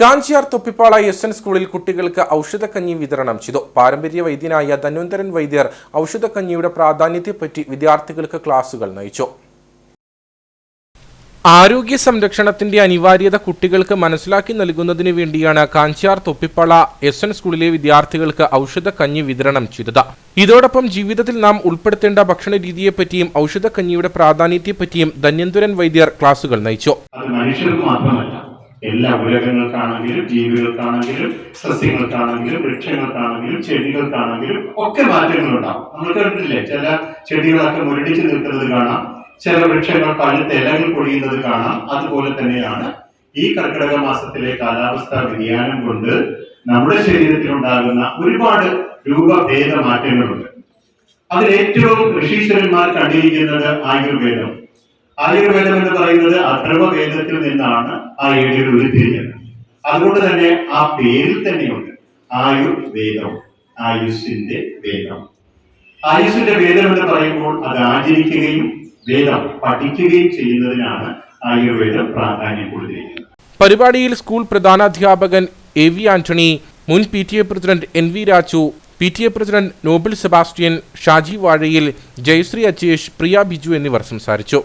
Kanchiyar Thoppippala S N സ്കൂളിൽ കുട്ടികൾക്ക് ഔഷധക്കഞ്ഞി വിതരണം ചെയ്തു. പാരമ്പര്യ വൈദ്യനായ ധന്വന്തരൻ വൈദ്യർ ഔഷധക്കഞ്ഞിയുടെ പ്രാധാന്യത്തെപ്പറ്റി വിദ്യാർത്ഥികൾക്ക് ക്ലാസുകൾ നയിച്ചു. ആരോഗ്യ സംരക്ഷണത്തിന്റെ അനിവാര്യത കുട്ടികൾക്ക് മനസ്സിലാക്കി നൽകുന്നതിന് വേണ്ടിയാണ് കാഞ്ചിയാർ തൊപ്പിപ്പള എസ് എൻ സ്കൂളിലെ വിദ്യാർത്ഥികൾക്ക് ഔഷധക്കഞ്ഞി വിതരണം ചെയ്തത്. ഇതോടൊപ്പം ജീവിതത്തിൽ നാം ഉൾപ്പെടുത്തേണ്ട ഭക്ഷണ രീതിയെപ്പറ്റിയും ഔഷധക്കഞ്ഞിയുടെ പ്രാധാന്യത്തെപ്പറ്റിയും ധന്യന്തുരൻ വൈദ്യർ ക്ലാസുകൾ നയിച്ചു. എല്ലാ ഉലകങ്ങൾക്കാണെങ്കിലും ജീവികൾക്കാണെങ്കിലും സസ്യങ്ങൾക്കാണെങ്കിലും വൃക്ഷങ്ങൾക്കാണെങ്കിലും ചെടികൾക്കാണെങ്കിലും ഒക്കെ മാറ്റങ്ങളുണ്ടാവും. നമ്മൾ കണ്ടിട്ടില്ലേ ചില ചെടികളൊക്കെ മുരടിച്ച് നിൽക്കുന്നത് കാണാം. ചില വൃക്ഷങ്ങൾ പഴുത്ത ഇലകൾ പൊഴിയുന്നത് കാണാം. അതുപോലെ തന്നെയാണ് ഈ കർക്കിടക മാസത്തിലെ കാലാവസ്ഥാ വ്യതിയാനം കൊണ്ട് നമ്മുടെ ശരീരത്തിൽ ഉണ്ടാകുന്ന ഒരുപാട് രൂപഭേദ മാറ്റങ്ങളുണ്ട്. അതിൽ ഏറ്റവും ഋഷീശ്വരന്മാർ കണ്ടിരിക്കുന്നത് ആയുർവേദം. ആയുർവേദം എന്ന് പറയുന്നത് അഥർവവേദത്തിൽ നിന്നാണ് ആ ഏഴിൽ ഉരുത്തിരിഞ്ഞത് അതുകൊണ്ട് തന്നെ ആ പേരിൽ തന്നെയുണ്ട്. ആയുർവേദം ആയുസ്സിന്റെ വേദം. ആയുസ്സിന്റെ വേദം എന്ന് പറയുമ്പോൾ അത് ആചരിക്കുകയും വേദം പഠിക്കുകയും ചെയ്യുന്നതിനാണ് ആയുർവേദം പ്രാധാന്യം കൊടുത്തിരിക്കുന്നത്. പരിപാടിയിൽ സ്കൂൾ പ്രധാനാധ്യാപകൻ എ വി ആന്റണി മുൻ P T A president N V Raju P T A president Noble Sebastian Shaji Vazhayil Jayashree Ajesh പ്രിയ ബിജു എന്നിവർ സംസാരിച്ചു.